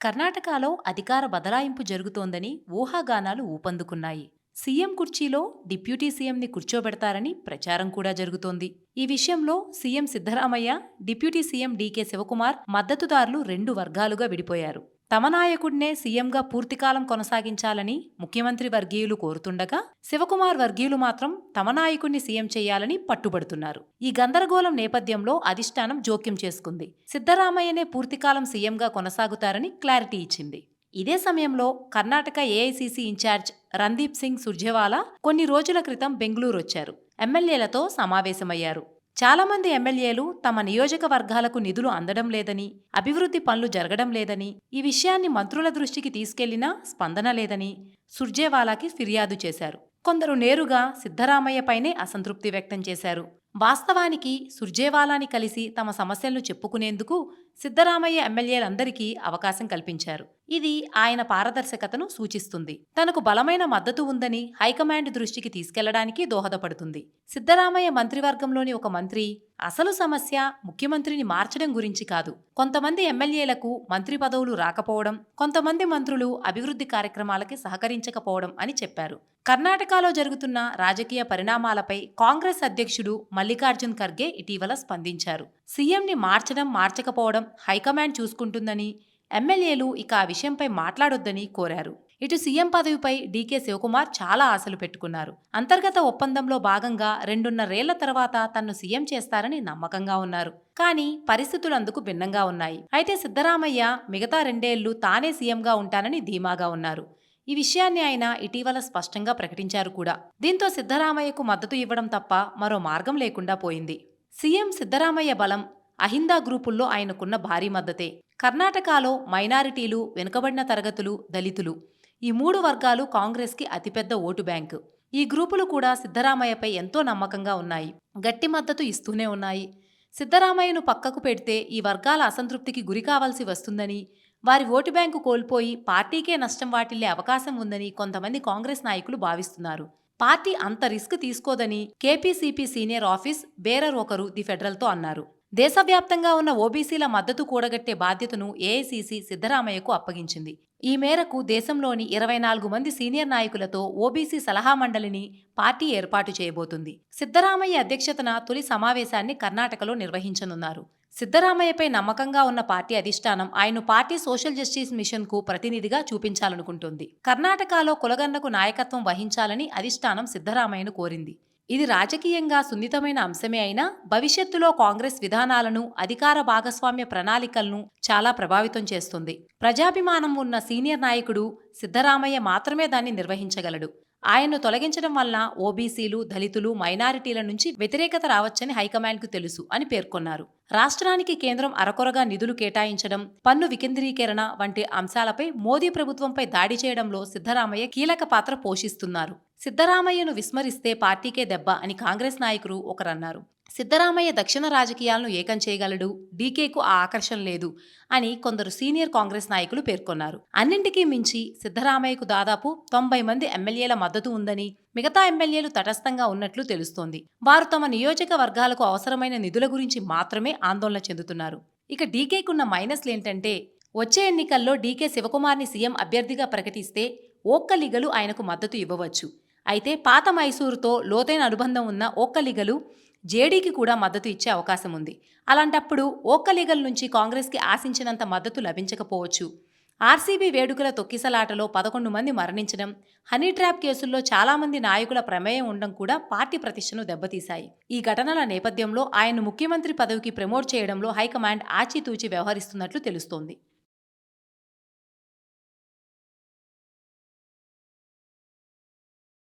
కర్ణాటకలో అధికార బదలాయింపు జరుగుతోందని ఊహాగానాలు ఊపందుకున్నాయి. సీఎం కుర్చీలో డిప్యూటీ సీఎంని కూర్చోబెడతారని ప్రచారం కూడా జరుగుతోంది. ఈ విషయంలో CM Siddaramaiah deputy CM DK Shivakumar మద్దతుదారులు రెండు వర్గాలుగా విడిపోయారు. తమ నాయకుడినే సీఎంగా పూర్తికాలం కొనసాగించాలని ముఖ్యమంత్రి వర్గీయులు కోరుతుండగా శివకుమార్ వర్గీయులు మాత్రం తమ నాయకుడిని సీఎం చేయాలని పట్టుబడుతున్నారు. ఈ గందరగోళం నేపథ్యంలో అధిష్టానం జోక్యం చేసుకుంది. సిద్ధరామయ్యనే పూర్తికాలం సీఎంగా కొనసాగుతారని క్లారిటీ ఇచ్చింది. ఇదే సమయంలో కర్ణాటక ఏఐసీసీ ఇన్ఛార్జ్ రందీప్ సింగ్ సుర్జేవాలా కొన్ని రోజుల క్రితం బెంగళూరు వచ్చారు. ఎమ్మెల్యేలతో సమావేశమయ్యారు. చాలామంది ఎమ్మెల్యేలు తమ నియోజకవర్గాలకు నిధులు అందడం లేదని అభివృద్ధి పనులు జరగడం లేదని ఈ విషయాన్ని మంత్రుల దృష్టికి తీసుకెళ్ళినా స్పందన లేదని సుర్జేవాలాకి ఫిర్యాదు చేశారు. కొందరు నేరుగా సిద్ధరామయ్యపైనే అసంతృప్తి వ్యక్తం చేశారు. వాస్తవానికి సుర్జేవాలాని కలిసి తమ సమస్యలను చెప్పుకునేందుకు సిద్ధరామయ్య ఎమ్మెల్యేలందరికీ అవకాశం కల్పించారు. ఇది ఆయన పారదర్శకతను సూచిస్తుంది. తనకు బలమైన మద్దతు ఉందని హైకమాండ్ దృష్టికి తీసుకెళ్ళడానికి దోహదపడుతుంది. సిద్ధరామయ్య మంత్రివర్గంలోని ఒక మంత్రి అసలు సమస్య ముఖ్యమంత్రిని మార్చడం గురించి కాదు. కొంతమంది ఎమ్మెల్యేలకు మంత్రి పదవులు రాకపోవడం కొంతమంది మంత్రులు అభివృద్ధి కార్యక్రమాలకి సహకరించకపోవడం అని చెప్పారు. కర్ణాటకలో జరుగుతున్న రాజకీయ పరిణామాలపై కాంగ్రెస్ అధ్యక్షుడు మల్లికార్జున్ ఖర్గే ఇటీవల స్పందించారు. సీఎంని మార్చడం మార్చకపోవడం హైకమాండ్ చూసుకుంటుందని ఎమ్మెల్యేలు ఇక ఆ విషయంపై మాట్లాడొద్దని కోరారు. ఇటు సీఎం పదవిపై డీకే శివకుమార్ చాలా ఆశలు పెట్టుకున్నారు. అంతర్గత ఒప్పందంలో భాగంగా రెండున్నరేళ్ళ తర్వాత తన్ను సీఎం చేస్తారని నమ్మకంగా ఉన్నారు. కానీ పరిస్థితులు అందుకు భిన్నంగా ఉన్నాయి. అయితే సిద్ధరామయ్య మిగతా రెండేళ్ళు తానే సీఎంగా ఉంటానని ధీమాగా ఉన్నారు. ఈ విషయాన్ని ఆయన ఇటీవల స్పష్టంగా ప్రకటించారు కూడా. దీంతో సిద్ధరామయ్యకు మద్దతు ఇవ్వడం తప్ప మరో మార్గం లేకుండా పోయింది. సీఎం సిద్ధరామయ్య బలం అహిందా గ్రూపుల్లో ఆయనకున్న భారీ మద్దతే. కర్ణాటకలో మైనారిటీలు వెనుకబడిన తరగతులు దళితులు. ఈ మూడు వర్గాలు కాంగ్రెస్కి అతిపెద్ద ఓటు బ్యాంకు. ఈ గ్రూపులు కూడా సిద్ధరామయ్యపై ఎంతో నమ్మకంగా ఉన్నాయి. గట్టి మద్దతు ఇస్తూనే ఉన్నాయి. సిద్ధరామయ్యను పక్కకు పెడితే ఈ వర్గాల అసంతృప్తికి గురి కావాల్సి వస్తుందని వారి ఓటు బ్యాంకు కోల్పోయి పార్టీకే నష్టం వాటిల్లే అవకాశం ఉందని కొంతమంది కాంగ్రెస్ నాయకులు భావిస్తున్నారు. పార్టీ అంత రిస్క్ తీసుకోదని కేపీసీపీ సీనియర్ ఆఫీస్ బేరర్ ఒకరు ది ఫెడరల్తో అన్నారు. దేశవ్యాప్తంగా ఉన్న ఓబీసీల మద్దతు కూడగట్టే బాధ్యతను ఏఐసీసీ సిద్ధరామయ్యకు అప్పగించింది. ఈ మేరకు దేశంలోని ఇరవై నాలుగు మంది సీనియర్ నాయకులతో ఓబీసీ సలహా మండలిని పార్టీ ఏర్పాటు చేయబోతుంది. సిద్ధరామయ్య అధ్యక్షతన తొలి సమావేశాన్ని కర్ణాటకలో నిర్వహించనున్నారు. సిద్ధరామయ్యపై నమ్మకంగా ఉన్న పార్టీ అధిష్టానం ఆయన పార్టీ సోషల్ జస్టిస్ మిషన్కు ప్రతినిధిగా చూపించాలనుకుంటుంది. కర్ణాటకలో కులగన్నకు నాయకత్వం వహించాలని అధిష్టానం సిద్ధరామయ్యను కోరింది. ఇది రాజకీయంగా సున్నితమైన అంశమే అయినా భవిష్యత్తులో కాంగ్రెస్ విధానాలను అధికార భాగస్వామ్య ప్రణాళికలను చాలా ప్రభావితం చేస్తుంది. ప్రజాభిమానం ఉన్న సీనియర్ నాయకుడు సిద్ధరామయ్య మాత్రమే దాన్ని నిర్వహించగలడు. ఆయన్ను తొలగించడం వలన ఓబీసీలు దళితులు మైనారిటీల నుంచి వ్యతిరేకత రావచ్చని హైకమాండ్కు తెలుసు అని పేర్కొన్నారు. రాష్ట్రానికి కేంద్రం అరకొరగా నిధులు కేటాయించడం పన్ను వికేంద్రీకరణ వంటి అంశాలపై మోదీ ప్రభుత్వంపై దాడి చేయడంలో సిద్ధరామయ్య కీలక పాత్ర పోషిస్తున్నారు. సిద్ధరామయ్యను విస్మరిస్తే పార్టీకే దెబ్బ అని కాంగ్రెస్ నాయకులు ఒకరన్నారు. సిద్ధరామయ్య దక్షిణ రాజకీయాలను ఏకం చేయగలడు? డీకేకు ఆ ఆకర్షణ లేదు అని కొందరు సీనియర్ కాంగ్రెస్ నాయకులు పేర్కొన్నారు. అన్నింటికీ మించి సిద్ధరామయ్యకు దాదాపు తొంభై మంది ఎమ్మెల్యేల మద్దతు ఉందని మిగతా ఎమ్మెల్యేలు తటస్థంగా ఉన్నట్లు తెలుస్తోంది. వారు తమ నియోజకవర్గాలకు అవసరమైన నిధుల గురించి మాత్రమే ఆందోళన చెందుతున్నారు. ఇక డీకేకున్న మైనస్లు ఏంటంటే వచ్చే ఎన్నికల్లో డీకే శివకుమార్ని సీఎం అభ్యర్థిగా ప్రకటిస్తే ఓక్కలిగలు ఆయనకు మద్దతు ఇవ్వవచ్చు. అయితే పాత మైసూరుతో లోతైన అనుబంధం ఉన్న ఓక్కలిగలు జేడీకి కూడా మద్దతు ఇచ్చే అవకాశం ఉంది. అలాంటప్పుడు ఓక్కలీగల్ నుంచి కాంగ్రెస్కి ఆశించినంత మద్దతు లభించకపోవచ్చు. ఆర్సీబీ వేడుకల తొక్కిసలాటలో పదకొండు మంది మరణించడం హనీ ట్రాప్ కేసుల్లో చాలామంది నాయకుల ప్రమేయం ఉండడం కూడా పార్టీ ప్రతిష్టను దెబ్బతీశాయి. ఈ ఘటనల నేపథ్యంలో ఆయన ముఖ్యమంత్రి పదవికి ప్రమోట్ చేయడంలో హైకమాండ్ ఆచితూచి వ్యవహరిస్తున్నట్లు తెలుస్తోంది.